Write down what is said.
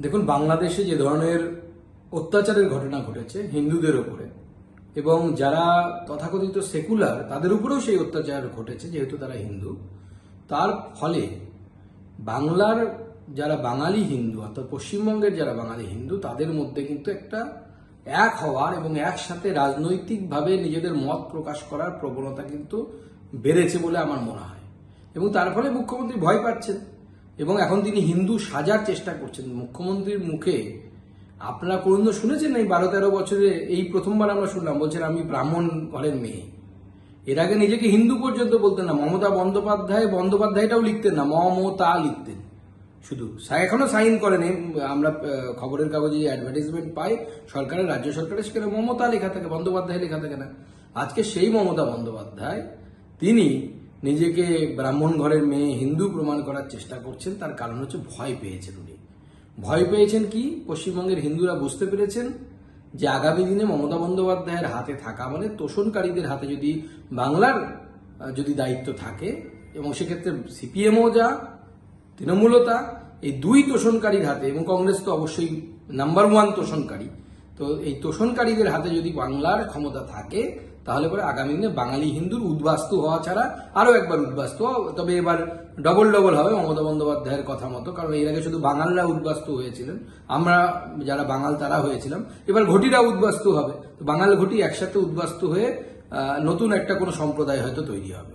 দেখুন, বাংলাদেশে যে ধরনের অত্যাচারের ঘটনা ঘটেছে হিন্দুদের ওপরে এবং যারা তথাকথিত সেকুলার, তাদের উপরেও সেই অত্যাচার ঘটেছে, যেহেতু তারা হিন্দু। তার ফলে বাংলার যারা বাঙালি হিন্দু, অর্থাৎ পশ্চিমবঙ্গের যারা বাঙালি হিন্দু, তাদের মধ্যে কিন্তু একটা এক হওয়ার এবং একসাথে রাজনৈতিকভাবে নিজেদের মত প্রকাশ করার প্রবণতা কিন্তু বেড়েছে বলে আমার মনে হয়। এবং তার ফলে মুখ্যমন্ত্রী ভয় পাচ্ছেন। এবং এখন তিনি হিন্দু সাজার চেষ্টা করছেন। মুখ্যমন্ত্রীর মুখে আপনারা কোনদিন শুনেছেন এই বারো তেরো বছরে এই প্রথমবার আমরা শুনলাম, বলছেন, আমি ব্রাহ্মণ ঘরের মেয়ে। এর আগে নিজেকে হিন্দু পর্যন্ত বলতেন না, মমতা বন্দ্যোপাধ্যায়, বন্দ্যোপাধ্যায়টাও লিখতেন না, মমতা লিখতেন। শুধু সা- এখনও সাইন করেন। আমরা খবরের কাগজে অ্যাডভার্টাইজমেন্ট পাই, সরকারের, রাজ্য সরকারের, সেখানে মমতা লেখা থাকে, বন্দ্যোপাধ্যায় লেখা থাকে না। আজকে সেই মমতা বন্দ্যোপাধ্যায়, তিনি নিজেকে ব্রাহ্মণ ঘরের মেয়ে হিন্দু প্রমাণ করার চেষ্টা করছেন, তার কারণ হচ্ছে ভয় পেয়েছেন উনি। ভয় পেয়েছেন কি? পশ্চিমবঙ্গের হিন্দুরা বুঝতে পেরেছেন যে আগামী দিনে মমতা বন্দ্যোপাধ্যায়ের হাতে থাকা মানে তোষণকারীদের হাতে যদি বাংলার যদি দায়িত্ব থাকে, এবং সেক্ষেত্রে সিপিএমও যা তৃণমূলতা এই দুই তোষণকারীর হাতে, এবং কংগ্রেস তো অবশ্যই নাম্বার ওয়ান তোষণকারী তো এই তোষণকারীদের হাতে যদি বাংলার ক্ষমতা থাকে, তাহলে পরে আগামী দিনে বাঙালি হিন্দুর উদ্বাস্তু হওয়া ছাড়া আরও একবার উদ্বাস্তু তবে এবার ডবল ডবল হবে মমতা বন্দ্যোপাধ্যায়ের কথা মতো, কারণ এর আগে শুধু বাঙালরা উদ্বাস্তু হয়েছিলেন, আমরা যারা বাঙাল তারা হয়েছিলাম, এবার ঘটিরা উদ্বাস্তু হবে। তো বাঙাল ঘটি একসাথে উদ্বাস্তু হয়ে নতুন একটা কোনো সম্প্রদায় হয়তো তৈরি হবে।